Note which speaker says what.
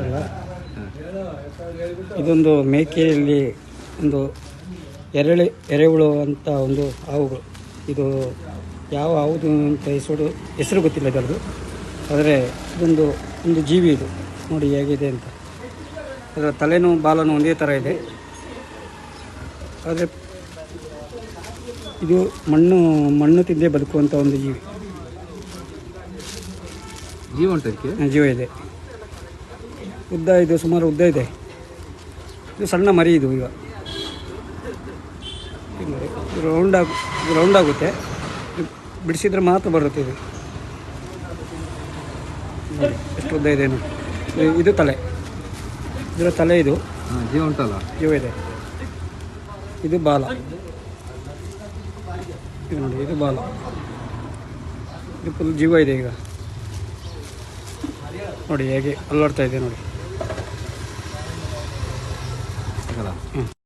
Speaker 1: ಅಲ್ವಾ ಇದೊಂದು ಮೇಕೆಯಲ್ಲಿ ಒಂದು ಎರೆಳೆ ಎರೆಹುಳು ಅಂತ ಒಂದು ಹಾವುಗಳು. ಇದು ಯಾವ ಹಾವುದು ಅಂತ ಹೆಸರು ಹೆಸರು ಗೊತ್ತಿಲ್ಲ ಇದರದು ಆದರೆ ಇದೊಂದು ಒಂದು ಜೀವಿ ಇದು. ನೋಡಿ ಹೇಗಿದೆ ಅಂತ. ಅದರ ತಲೆನೂ ಬಾಲನೂ ಒಂದೇ ಥರ ಇದೆ. ಆದರೆ ಇದು ಮಣ್ಣು ಮಣ್ಣು ತಿಂದೇ ಬದುಕುವಂಥ ಒಂದು ಜೀವಿ.
Speaker 2: ಜೀವ ಉಂಟು
Speaker 1: ಜೀವ ಇದೆ. ಉದ್ದ ಇದು ಸುಮಾರು ಉದ್ದ ಇದೆ. ಇದು ಸಣ್ಣ ಮರಿ ಇದು ಈಗ. ರೌಂಡ್ ಆಗ ರೌಂಡ್ ಆಗುತ್ತೆ. ಬಿಡಿಸಿದ್ರೆ ಮಾತ್ರ ಬರುತ್ತೆ ಇದು. ನೋಡಿ, ಎಷ್ಟು ಉದ್ದ ಇದೆ ಇದು- ತಲೆ. ಇದರ ತಲೆ ಇದು.
Speaker 2: ಜೀವ ಉಂಟಲ್ಲ?
Speaker 1: ಜೀವ ಇದೆ. ಇದು ಬಾಲ. ಇದು ನೋಡಿ ಇದು ಬಾಲ. ಇದು ಫುಲ್ ಜೀವ ಇದೆ ಈಗ. ನೋಡಿ ಹೇಗೆ ಅಲ್ಲಾಡ್ತಾ ಇದೆ ನೋಡಿ. 嗯。